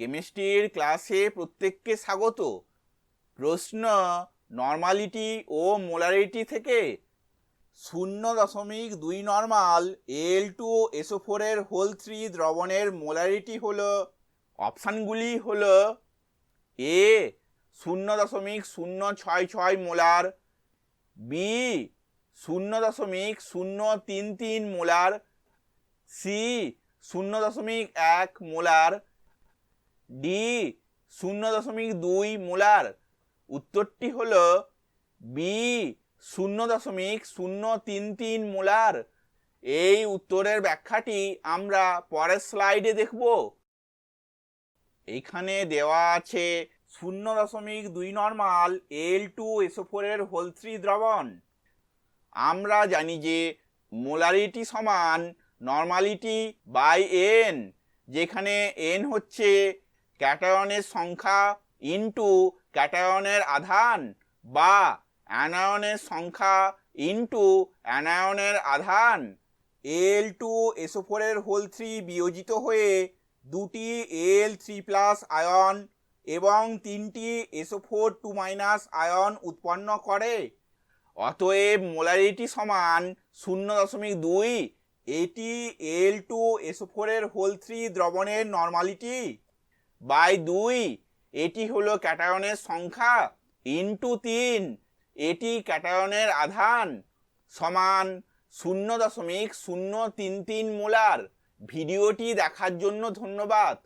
কেমিস্ট্রির ক্লাসে প্রত্যেককে স্বাগত। প্রশ্ন নর্মালিটি ও মোলারিটি থেকে শূন্য দশমিক দুই নর্মাল এল টু এসো ফোরের হোল থ্রি দ্রবণের মোলারিটি হল, অপশানগুলি হল এ শূন্য দশমিক শূন্য ছয় ছয় মোলার বি শূন্য দশমিক শূন্য তিন তিন মোলার সি শূন্য দশমিক এক মোলার ডি শূন্য দশমিক দুই মোলার। উত্তরটি হল বি শূন্য দশমিক শূন্য তিন তিন মোলার। এই উত্তরের ব্যাখ্যাটি আমরা পরের স্লাইডে দেখব। এইখানে দেওয়া আছে শূন্য দশমিক দুই নর্মাল এল টু এসোফোরের হোল থ্রি দ্রবণ। আমরা জানি যে মোলারিটি সমান নর্মালিটি বাই এন যেখানে এন হচ্ছে ক্যাটায়নের সংখ্যা ইন্টু ক্যাটায়নের আধান বা অ্যানায়নের সংখ্যা ইন্টু অ্যানায়নের আধান। এল টু এসোফোরের হোল থ্রি বিয়োজিত হয়ে দুটি এল থ্রি প্লাস আয়ন এবং তিনটি এসোফোর টু মাইনাস আয়ন উৎপন্ন করে। অতএব মোলারিটি সমান শূন্য দশমিক দুই। এটি এল টু এসো ফোরের হোল থ্রি দ্রবণের নর্মালিটি বাই দুই, এটি হলো ক্যাটায়নের সংখ্যা ইন্টু তিন, এটি ক্যাটায়নের আধান সমান শূন্য দশমিক শূন্য তিন তিন মোলার। ভিডিওটি দেখার জন্য ধন্যবাদ।